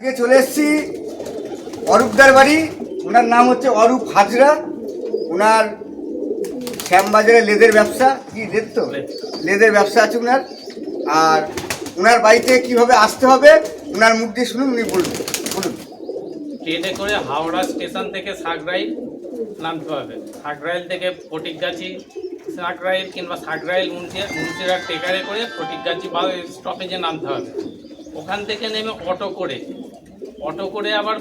আজকে চলে এসেছি অরূপদার বাড়ি। ওনার নাম হচ্ছে অরূপ হাজরা। ওনার শ্যামবাজারে লেদের ব্যবসা। কি লেদ তো? লেদের ব্যবসা আছে ওনার আর ওনার বাড়িতে কীভাবে আসতে হবে ওনার মুখ দিয়ে শুনুন উনি বলুন। বলুন। ট্রেনে করে হাওড়া স্টেশন থেকে সাকরাইল নামতে হবে। সাকরাইল থেকে ফটিকগাছি সাকরাইল কিংবা সাকরাইল মুন্সিয়া মুন্সিরার টেকারে করে ফটিকগাছি বা স্টপেজে নামতে হবে। ওখান থেকে নেমে অটো করে অটো করে আবার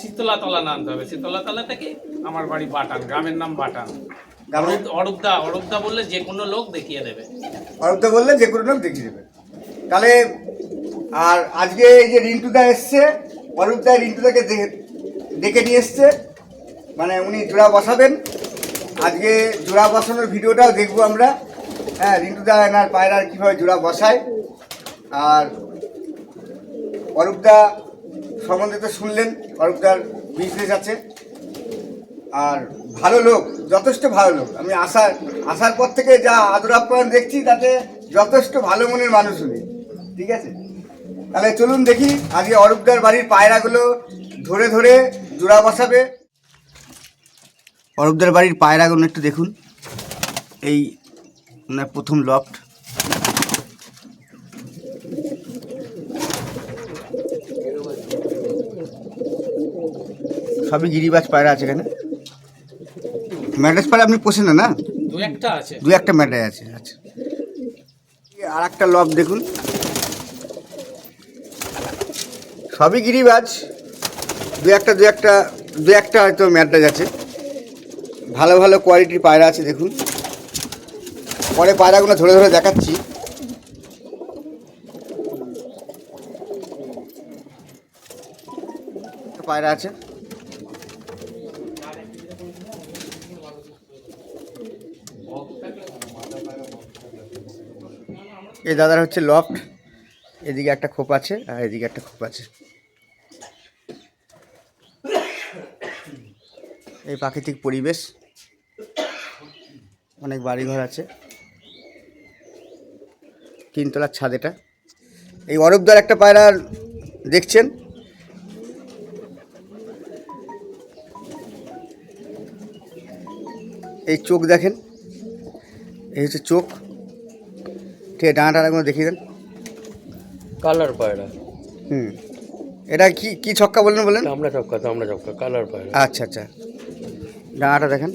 শীতলাতলা নামতে হবে। শীতলাতলা থেকে আমার বাড়ি বাটান গ্রামের নাম বাটান। অরূপদা অরূপদা বললে যে কোনো লোক দেখিয়ে দেবে। অরূপদা বললে যে কোনো লোক দেখিয়ে দেবে। তাহলে আর আজকে এই যে রিন্টুদা এসছে অরূপদা রিন্টুদাকে দেখে- ডেকে নিয়ে এসছে। মানে উনি জোড়া বসাবেন। আজকে জোড়া বসানোর ভিডিওটাও দেখব আমরা। হ্যাঁ রিন্টুদা এনার পায়রার কীভাবে জোড়া বসায়। আর অরূপদা সম্বন্ধে তো শুনলেন অরূপদার বিজনেস আছে। আর ভালো লোক, যথেষ্ট ভালো লোক। আমি আসার আসার পর থেকে যা আদর আপ্যায়ন দেখছি, তাতে যথেষ্ট ভালো মনের মানুষ উনি। ঠিক আছে? তাহলে চলুন দেখি আজকে অরূপদার বাড়ির পায়রাগুলো ধরে ধরে জোড়া বসাবে। অরূপদার বাড়ির পায়রাগুলো একটু দেখুন। এই প্রথম লফট সবই গিরিবাজ পায়রা আছে এখানে। ম্যাড্রাস পায়রা আপনি পোষেন না না? দু একটা আছে। দু একটা ম্যাড্রাস আছে আচ্ছা। আর একটা লব দেখুন। সবই গিরিবাজ দু একটা দু একটা দু একটা হয়তো ম্যাড্রাস আছে। ভালো ভালো কোয়ালিটির পায়রা আছে দেখুন। পরে পায়রাগুলো ধরে ধরে দেখাচ্ছি। পায়রা আছে। এই দাদার হচ্ছে লফট এদিকে একটা খোপ আছে আর এদিকে একটা খোপ আছে। এই প্রাকৃতিক পরিবেশ, অনেক বাড়িঘর আছে। তিনতলার ছাদ এটা। এই অরূপদার একটা পায়রা দেখছেন? এই চোখ দেখেন। এই হচ্ছে চোখ। ঠিক আছে ডানা টানাগুলো দেখিয়ে দেন। কালার পায়রা। হুম। এটা কি কি ছক্কা বললেন বলেন চামড়া চক্কা চামড়া চক্কা কালার পায়রা। আচ্ছা আচ্ছা। ডানাটা দেখেন।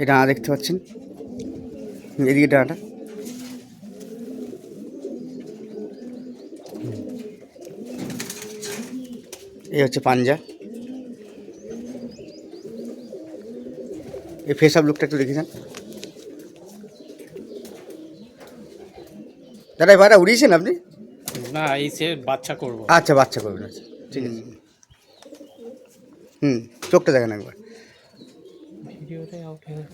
এই ডানা দেখতে পাচ্ছেন। এদিকে ডানাটা। এই হচ্ছে পাঞ্জা। এই ফেস আপ লুকটা একটু দেখেছেন দাদা এবার উড়িয়েছেন আপনি? না এই সে বাচ্চা করব। আচ্ছা বাচ্চা করবেন আচ্ছা ঠিক আছে। হুম চোখটা দেখেন একবার। হয়ে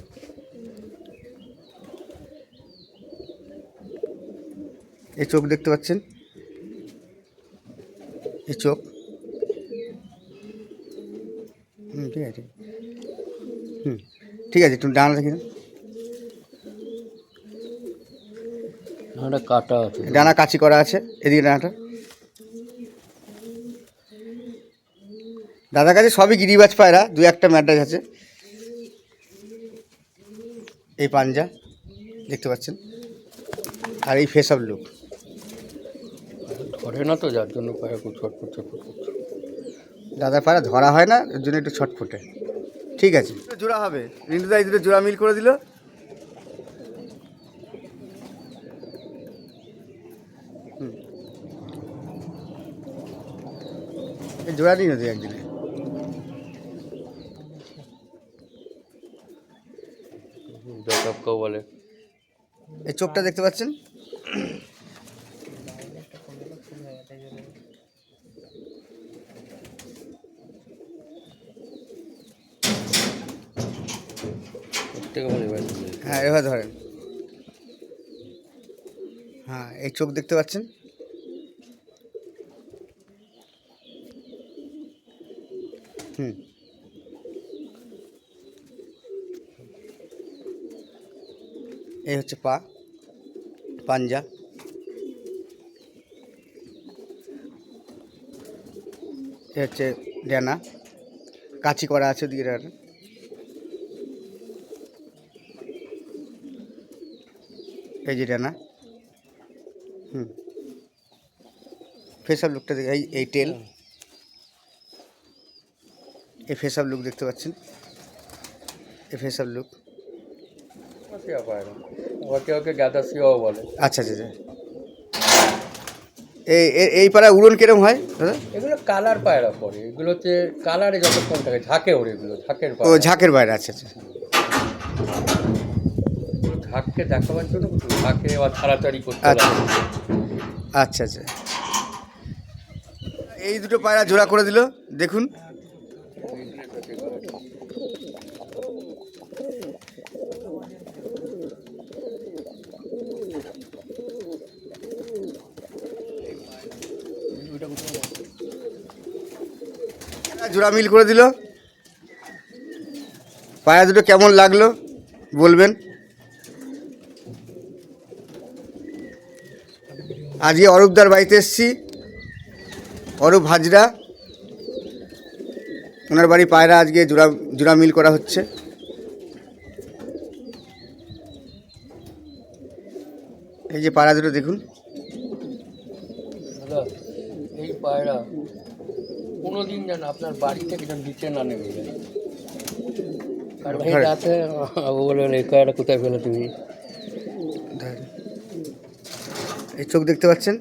এই চোখ দেখতে পাচ্ছেন? এই চোখ। হুম ঠিক আছে হুম ঠিক আছে একটু ডানা দেখি দেন। কাটা আছে। ডানা কাচি করা আছে এদিকে ডানাটা। দাদার কাছে সবই গিরিবাজ পায়রা দু একটা ম্যাড্রাস আছে। এই পাঞ্জা দেখতে পাচ্ছেন? আর এই ফেস অফ লুক ধরে না তো যার জন্য পায়রা খুব ছটফট ছটফট দাদার পায়রা ধরা হয় না এর জন্য একটু ছটফটে। ঠিক আছে। জোড়া হবে। রিন্টুদা এই দুটো জোড়া মিল করে দিল। জোড়া নিই না একদিনে। বলে। এই চোখটা দেখতে পাচ্ছেন? এবার হ্যাঁ এভাবে ধরেন। হ্যাঁ এই চোখ দেখতে পাচ্ছেন? হুম এই হচ্ছে পা, পাঞ্জা। এ হচ্ছে ডেনা। কাচি করা আছে দিয়ে এই যে ডেনা। হুম। ফেস লুকটা দেখে, এই এই টেল এই ফেসআপ লুক দেখতে পাচ্ছেন। এই ফেসআপ লুক সিয়া পায়রা ওকে ওকে গাদা সিয়াও বলে। আচ্ছা আচ্ছা আচ্ছা। এই এ- এই পাড়ায় উড়ন কিরম হয় দাদা? এগুলো কালার পায়রা পড়ে এগুলো হচ্ছে কালারে যতক্ষণ থাকে ঝাঁকে ওড়ে এগুলো ঝাঁকের ও পায়রা ঝাঁকের বাইরে আচ্ছা আচ্ছা। ঝাঁককে দেখাবার জন্য ঝাঁকে আবার ছাড়াছাড়ি করতে আচ্ছা। আচ্ছা আচ্ছা। এই দুটো পায়রা জোড়া করে দিল দেখুন। জোড়া মিল করে দিল। পায়রা দুটো কেমন লাগল বলবেন? আজকে অরূপদার বাড়িতে এসেছি। অরূপ হাজরা। ওনার বাড়ি পায়রা আজকে জোড়া জোড়া মিল করা হচ্ছে। এই যে পায়রা দুটো দেখুন। এই পায়রা কোনো দিন যেন আপনার বাড়ি থেকে যেন নিচে না নেমে যায়। আর ভাই রাতে ও বলে পায়রা কোথায় পেলে তুমি? এই চোখ দেখতে পাচ্ছেন?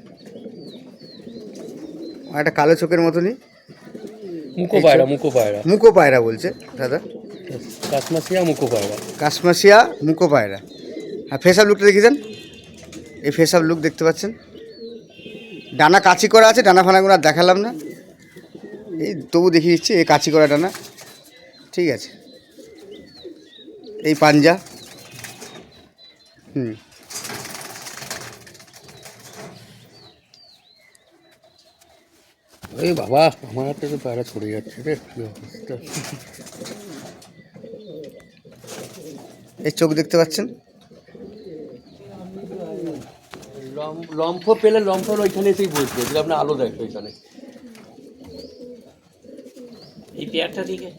একটা কালো চোখের মতনই। মুখো পায়রা মুখো পায়রা। মুকো পায়রা বলছে দাদা। কাশমাসিয়া মুখো পায়রা। কাশমাসিয়া মুকো পায়রা। আর ফেস আপ লুকটা দেখিয়েছেন? এই ফেস আপ লুক দেখতে পাচ্ছেন? ডানা কাচি করা আছে ডানা ফানাগুলো আর দেখালাম না। এই তবু দেখিয়ে দিচ্ছি এই কাচি করা ডানা ঠিক আছে। এই পাঞ্জা। হুম। এই বাবা আমার হাতে তো পায়রা ছড়ে যাচ্ছে রে এই চোখ দেখতে পাচ্ছেন? লম- লম্ফ পেলে লম্ফর ওইখানে এসেই বসবে। যদি আপনার আলো দেখবে ওইখানে। এই পেয়ারটা দিকে।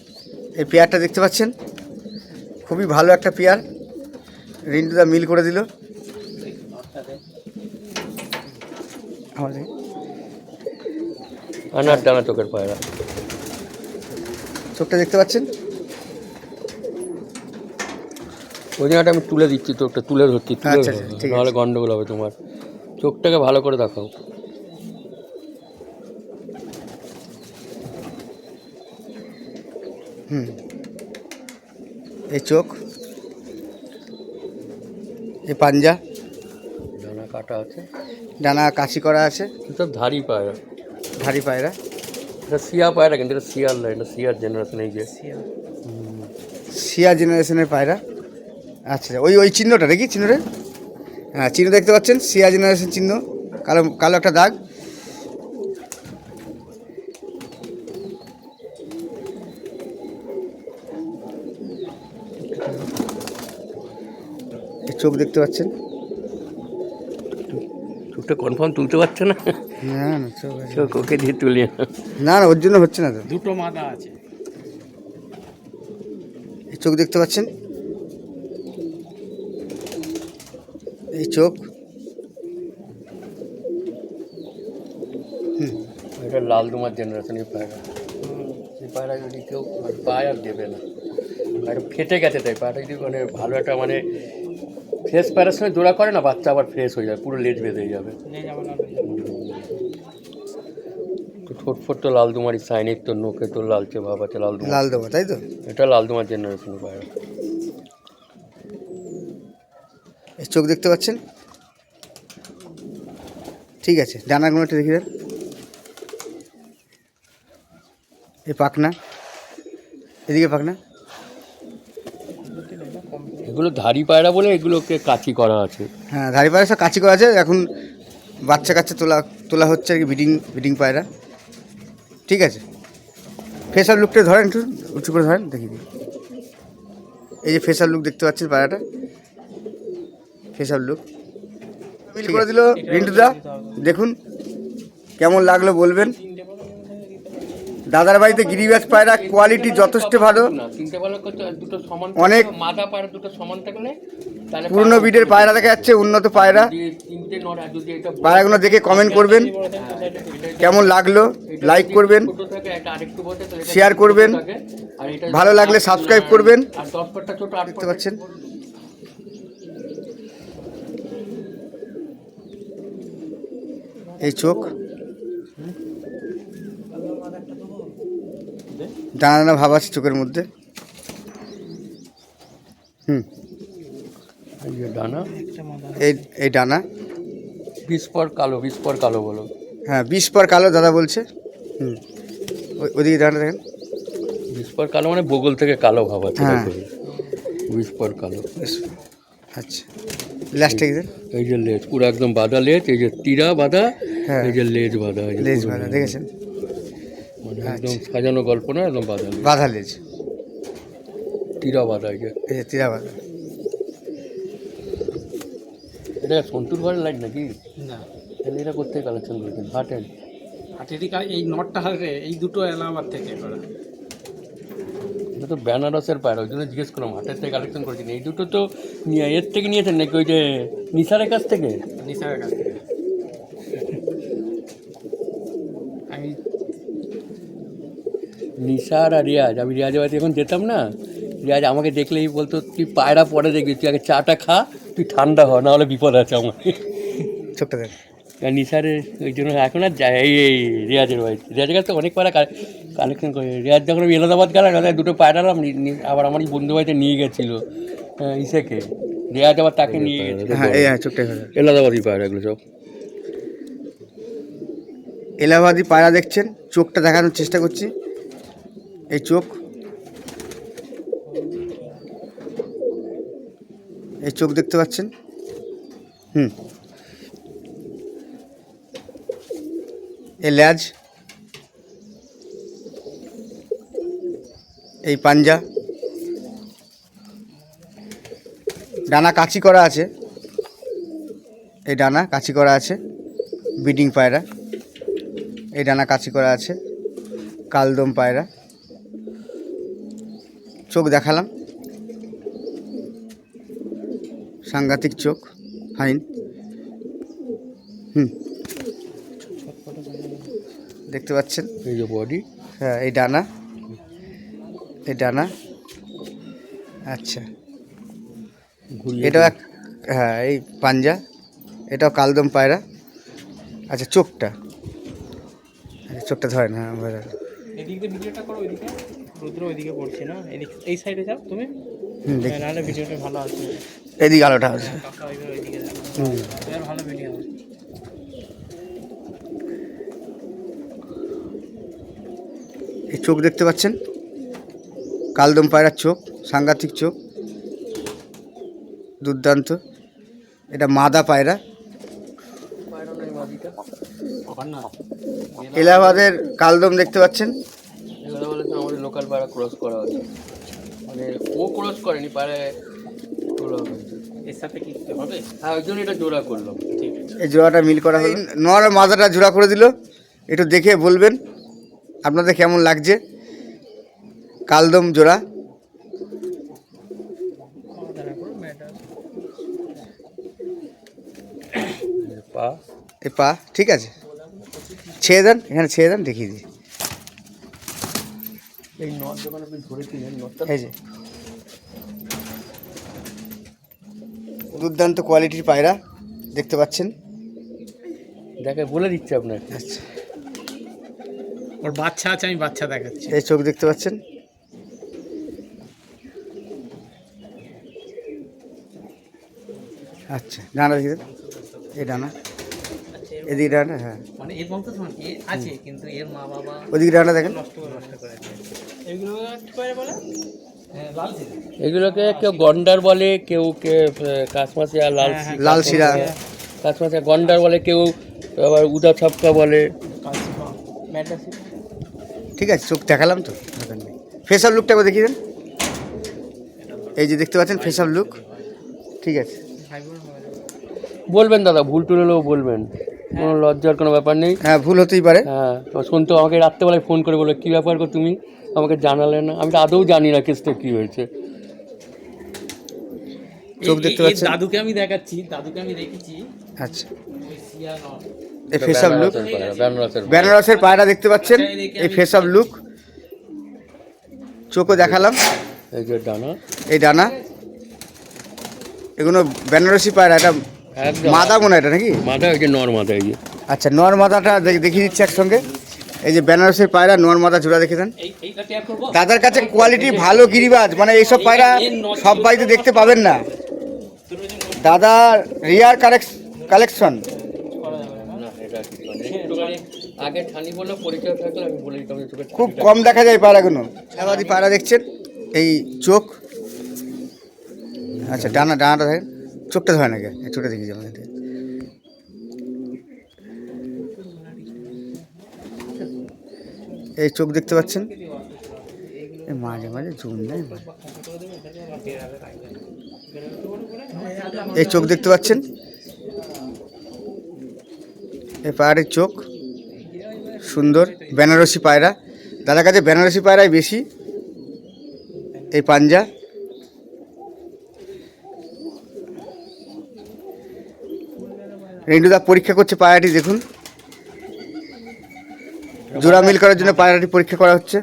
এই পেয়ারটা দেখতে পাচ্ছেন? খুবই ভালো একটা পেয়ার। রিন্টুদা মিল করে দিল। আনার ডানা চোখের পায়রা। চোখটা দেখতে পাচ্ছেন? ওই জায়গাটা আমি তুলে দিচ্ছি তো একটা তুলে ধরছি তুলে আচ্ছা, আচ্ছা, ঠিক নাহলে। গন্ডগোল হবে তোমার। চোখটাকে ভালো করে দেখাও। হুম। এই চোখ। এই পাঞ্জা। ডানা কাটা আছে। ডানা কাশি করা আছে। সব ধারি পায়রা। ভারী পায়রা। এটা সিয়া পায়রা কিন্তু এটা সিয়ার না এটা সিয়ার জেনারেশন এই যে। সিয়া জেনারেশনের পায়রা। আচ্ছা ওই ওই চিহ্নটা দেখি চিহ্নটা? হ্যাঁ চিহ্ন দেখতে পাচ্ছেন? সিয়া জেনারেশন চিহ্ন। কালো কালো একটা দাগ। চোখ দেখতে পাচ্ছেন? চোখটা কনফার্ম তুলতে পারছে না? না না চোখ। চোখ ওকে দিয়ে তুলি। না না ওর জন্য হচ্ছে না তো। দুটো মাদা আছে। এই চোখ দেখতে পাচ্ছেন? এই চোখ। এটা লাল দুমার জেনারেশনের পায়রা। এই পায়রা যদি কেউ পায় আর দেবে না। আর ফেটে গেছে তাই পায়রা যদি মানে ভালো একটা মানে ফ্রেশ পায়রার সঙ্গে জোড়া করে না বাচ্চা আবার ফ্রেশ হয়ে যাবে পুরো লেট বেঁধে যাবে। ঠোঁট ফোট তো লাল দুমারি সাইনিক তো নোকে তো লালচে ভাব আছে লাল দুমার লাল দেবো তাই তো? এটা লাল দুমার জেনারেশনের পায়রা। এই চোখ দেখতে পাচ্ছেন? ঠিক আছে ডানাগুলো একটু দেখে এই পাখনা এদিকে পাখনা। এগুলো ধারি পায়রা বলে এগুলোকে কাচি করা আছে। হ্যাঁ ধারি পায়রা সব কাচি করা আছে। এখন বাচ্চা কাচ্চা তোলা তোলা হচ্ছে আর কি বিডিং বিডিং পায়রা। ঠিক আছে। ফেসার লুকটা ধরেন একটু উঁচু করে ধরেন দেখি এই যে ফেসার লুক দেখতে পাচ্ছেন পায়রাটা? ফেসার লুক মিল করে দিল রিন্টুদা দেখুন কেমন লাগল বলবেন। দাদার বাড়িতে গিরিবাজ পায়রা কোয়ালিটি যথেষ্ট ভালো। অনেক- পুরনো বিডের পায়রা দেখা যাচ্ছে, উন্নত পায়রা। পায়রাগুলো দেখে কমেন্ট করবেন। কেমন লাগল লাইক করবেন শেয়ার করবেন। ভালো লাগলে সাবস্ক্রাইব করবেন। দেখতে পাচ্ছেন? এই চোখ। দানা দানা ভাব আছে চোখের মধ্যে। হুম। ডানা। এই এই ডানা। বিষ পর কালো বিষ পর কালো বলো। হ্যাঁ বিষ পর কালো দাদা বলছে। হুম। ওই- ওদিকে ডানা দেখেন। বিষ পর কালো মানে বগল থেকে কালো ভাব আছে হ্যাঁ। বিষ পর কালো। আচ্ছা। লাস্টে এই যে লেজ পুরো একদম বাঁধা লেজ এই যে তীরা বাঁধা হ্যাঁ। এই যে লেজ বাঁধা লেজ লেজ। দেখেছেন? একদম সাজানো গল্প না একদম বাঁধা বাধা লেজ তীরা বাঁধা এই যে তীরা বাধা। এটা সন্তুর ঘরের লাইট নাকি? না। তাহলে এটা করতে কালেকশন করেছেন? হাটের। হাটেরই এই নটটা হাটে এই দুটো এলাহাবাদ থেকে করা এটা তো বেনারসের পায়রা ওই জন্য জিজ্ঞেস করলাম হাটের থেকে কালেকশন করেছেন। এই দুটো তো নিয়ে এর থেকে নিয়েছেন নাকি ওই যে নিসারের কাছ থেকে? নিসারের কাছ থেকে। নিসার আর রিয়াজ। আমি রিয়াজের বাড়িতে এখন যেতাম না রিয়াজ আমাকে দেখলেই বলতো তুই পায়রা পরে দেখবি তুই আগে চাটা খা তুই ঠান্ডা হ না হলে বিপদ আছে আমার। চোখটা দেখ। আর নিসারের ওই জন্য এখন আর যায় এই এই রিয়াজের বাড়িতে। রিয়াজের কাছে তো অনেক পায়রা কালেকশন করে। রিয়াজ যখন আমি এলাহাবাদ গেলাম না দুটো পায়রা আবার আমার বন্ধু বাড়িতে নিয়ে গেছিল ইসেকে। রিয়াজ আবার তাকে নিয়ে গেছে হ্যাঁ হ্যাঁ এলাহাবাদি পায়রা এগুলো সব। এলাহাবাদি পায়রা দেখছেন চোখটা দেখানোর চেষ্টা করছি। এই চোখ। এই চোখ দেখতে পাচ্ছেন? হুম। এই ল্যাজ। এই পাঞ্জা। ডানা কাচি করা আছে। এই ডানা কাচি করা আছে। বিডিং পায়রা। এই ডানা কাচি করা আছে। কালদম পায়রা। চোখ দেখালাম। সাংঘাতিক চোখ ফাইন। হুম। দেখতে পাচ্ছেন? এই যে বডি হ্যাঁ এই ডানা। এই ডানা। আচ্ছা। এটাও এক হ্যাঁ এই পাঞ্জা। এটাও কালদম পায়রা। আচ্ছা চোখটা। আচ্ছা, চোখটা ধরেন হ্যাঁ রুদ্র ওইদিকে পড়ছে না? এদিক এই সাইডে যাও তুমি। নাহলে ভিডিওটা ভালো আসবে। এদিকে আলোটা আছে। ভালো ভিডিও এই চোখ দেখতে পাচ্ছেন? কালদম পায়রার চোখ সাংঘাতিক চোখ। দুর্দান্ত। এটা মাদা পায়রা। এলাহাবাদের কালদম দেখতে পাচ্ছেন? পায়রা ক্রস করা হয়েছে মানে ও ক্রস করেনি পায়রা তোলা হয়েছে এর সাথে কি হবে? হ্যাঁ ওই জন্য এটা জোড়া করলাম। ঠিক আছে। এই জোড়াটা মিল করা হলো। নর আর জোড়া করে দিল। একটু দেখে বলবেন আপনাদের কেমন লাগছে? কালদম জোড়া। পা। এ পা ঠিক আছে। ছেড়ে দেন এখানে ছেড়ে দেন দেখিয়ে দিই। এই নট যখন আপনি ধরেছিলেন নটটা এই যে। দুর্দান্ত কোয়ালিটির পায়রা দেখতে পাচ্ছেন। দেখে বলে দিচ্ছে আপনার আচ্ছা। ওর বাচ্চা আছে আমি বাচ্চা দেখাচ্ছি। এই চোখ দেখতে পাচ্ছেন। আচ্ছা ডানা দেখি। এই ডানা। এদিকে ডানা হ্যাঁ। মানে এর বলতে আছে কিন্তু এর মা বাবা ওদিকে ডানা দেখেন। নষ্ট নষ্ট করে এগুলো কি করে বলে? হ্যাঁ এগুলোকে কেউ গন্ডার বলে কেউ কে কাশমাসিয়া লাল হ্যাঁ, লাল শিরা কাশমাসিয়া গন্ডার বলে কেউ আবার উদা ছপকা বলে। ঠিক আছে চোখ দেখালাম তো ফেসার লুকটা একবার দেখিয়ে দেন। এই যে দেখতে পাচ্ছেন ফেসার লুক ঠিক আছে। হয়ে বলবেন দাদা ভুল টুল হলেও বলবেন। কোনো লজ্জার কোনো ব্যাপার নেই। হ্যাঁ ভুল হতেই পারে। হ্যাঁ তো সন্তু আমাকে রাত্রেবেলায় ফোন করে বলে কী ব্যাপার গো তুমি? আমাকে জানালে না। আমি তো আদৌ জানি না কেসটা কী হয়েছে। চোখ দেখতে পাচ্ছেন? দাদুকে আমি দেখাচ্ছি দাদুকে আমি দেখেছি। আচ্ছা। এই ফেস অফ লুক বেনারসের পায়রা, বেনারসের পায়রা। দেখতে পাচ্ছেন? এই ফেস অফ লুক চোখও দেখালাম। এই যে ডানা। এই ডানা। এগুলো বেনারসি পায়রা এটা মাদা মনে এটা নাকি? মাদা ওই যে নর মাথা এই যে। আচ্ছা নর মাদাটা দেখিয়ে দিচ্ছি একসঙ্গে। এই যে বেনারসের পায়রা নর মাদা জোড়া দেখে দেন দাদার কাছে কোয়ালিটি ভালো গিরিবাজ মানে এইসব পায়রা সব বাড়িতে দেখতে পাবেন না। দাদার রিয়ার কালেকশন। না এটা কিছু না। একটুখানি আগে ঠানি বলে পরিচয় থাকলে আমি বলে দিতাম যে তোকে খুব কম দেখা যায় পায়রাগুলো। ছাবাদি পায়রা দেখছেন? এই চোখ। আচ্ছা ডানা ডানাটা দেখেন। চোখটা ধরে নাকি? চোখটা দেখি এটা। এই চোখ দেখতে পাচ্ছেন? মাঝে মাঝে জুম দেয় না। এই চোখ দেখতে পাচ্ছেন? এই পায়রাটির চোখ। সুন্দর। বেনারসি পায়রা। দাদার কাছে বেনারসি পায়রাই বেশি। এই পাঞ্জা। রেন্ডুদা পরীক্ষা করছে পায়রাটি দেখুন। জোড়া মিল করার জন্য পায়রাটি পরীক্ষা করা হচ্ছে।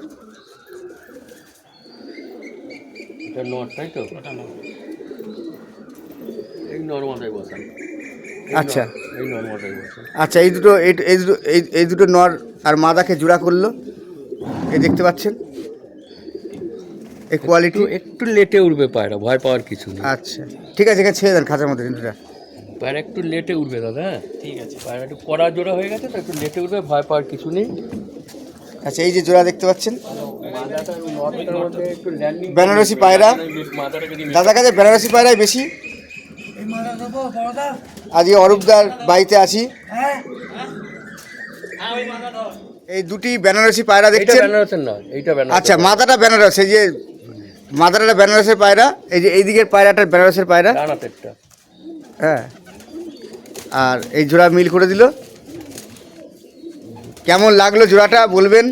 আচ্ছা। আচ্ছা এই দুটো এই এই দুটো এই এই দুটো নর আর মাদাকে জোড়া করল। এই দেখতে পাচ্ছেন? এই কোয়ালিটি একটু লেটে উঠবে পায়রা ভয় পাওয়ার কিছু আচ্ছা। ঠিক আছে এখানে ছেড়ে দেন খাঁচার মধ্যে রেন্ডুটা পায়রা একটু লেটে উঠবে দাদা হ্যাঁ? ঠিক আছে। পায়রা একটু কড়া জোড়া হয়ে গেছে তো একটু লেটে উঠবে ভয় পাওয়ার কিছু নেই। আচ্ছা এই যে জোড়া দেখতে পাচ্ছেন? বেনারসি পায়রা। দাদার কাছে বেনারসি পায়রাই বেশি। আজকে অরূপদার বাড়িতে আছি। এই দুটি বেনারসি পায়রা দেখছেন? বেনারসের না এইটা বেনারস আচ্ছা মাথাটা বেনারস এই যে মাথাটা বেনারসের পায়রা এই যে এই দিকের পায়রাটা বেনারসের পায়রা। ডানাতেরটা হ্যাঁ। আর এই জোড়া মিল করে দিল। কেমন লাগল জোড়াটা বলবেন?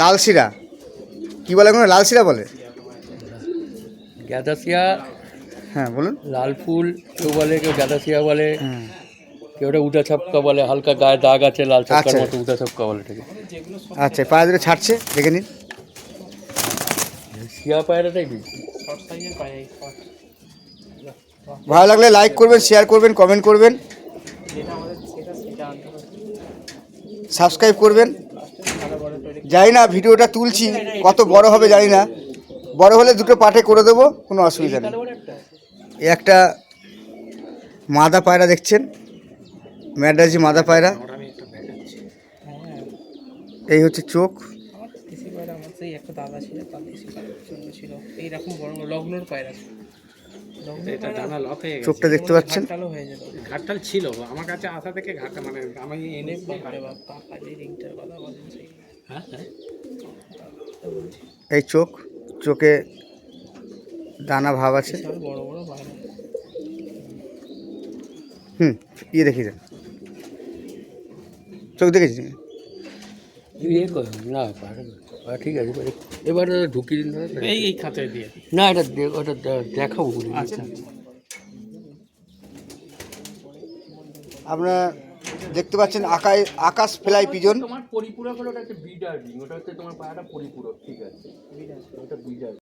লাল শিরা। কি বলে কোনো লাল শিরা বলে? গ্যাদাসিয়া। হ্যাঁ বলুন। লাল ফুল কেউ বলে কেউ গ্যাদাসিয়া বলে। কেউ ওটা উদা ছাপকা বলে হালকা গায়ে দাগ আছে লাল ছাপকার আচ্ছা। মতো উদা ছাপকা বলে এটাকে। আচ্ছা পায়রা দুটো ছাড়ছে দেখে নিন। শিয়া পায়রাটাই বেশি। শর্ট সাইজের পায় ভালো লাগলে লাইক করবেন শেয়ার করবেন কমেন্ট করবেন। সাবস্ক্রাইব করবেন। জানি না ভিডিওটা তুলছি কত বড় হবে জানি না। বড় হলে দুটো পার্টে করে দেবো কোনো অসুবিধা নেই। এই একটা মাদা পায়রা দেখছেন? ম্যাডাজি মাদা পায়রা। আমি একটা দেখাচ্ছি হ্যাঁ। এই হচ্ছে চোখ। সেই একটা দাদা ছিল পায়রা প্রচণ্ড ছিল। এইরকম বড় বড় লগ্নর পায়রা এটা ডানা লক হয়ে চোখটা দেখতে পাচ্ছেন? হয়ে যেত ঘাটটাল ছিল আমার কাছে আসা থেকে ঘাটটা মানে আমি এনে রিংটার কথা বলেন সেই। হ্যাঁ হ্যাঁ। এই চোখ চোখে দানা ভাব আছে। বড় বড় হুম ইয়ে দেখি চোখ দেখেছি ইয়ে করে না ঠিক আছে এবার- এবার ঢুকিয়ে দিন দাদা। এই এই খাতায় দিয়ে। না এটা ওটা দেখাবো। আচ্ছা। আপনারা দেখতে পাচ্ছেন আকাশ ফেলাই ফ্লাই পিজন। তোমার পরিপূরক হলো ওটা হচ্ছে বিডার রিং ওটা হচ্ছে তোমার পায়াটা পরিপূরক ঠিক আছে। ওটা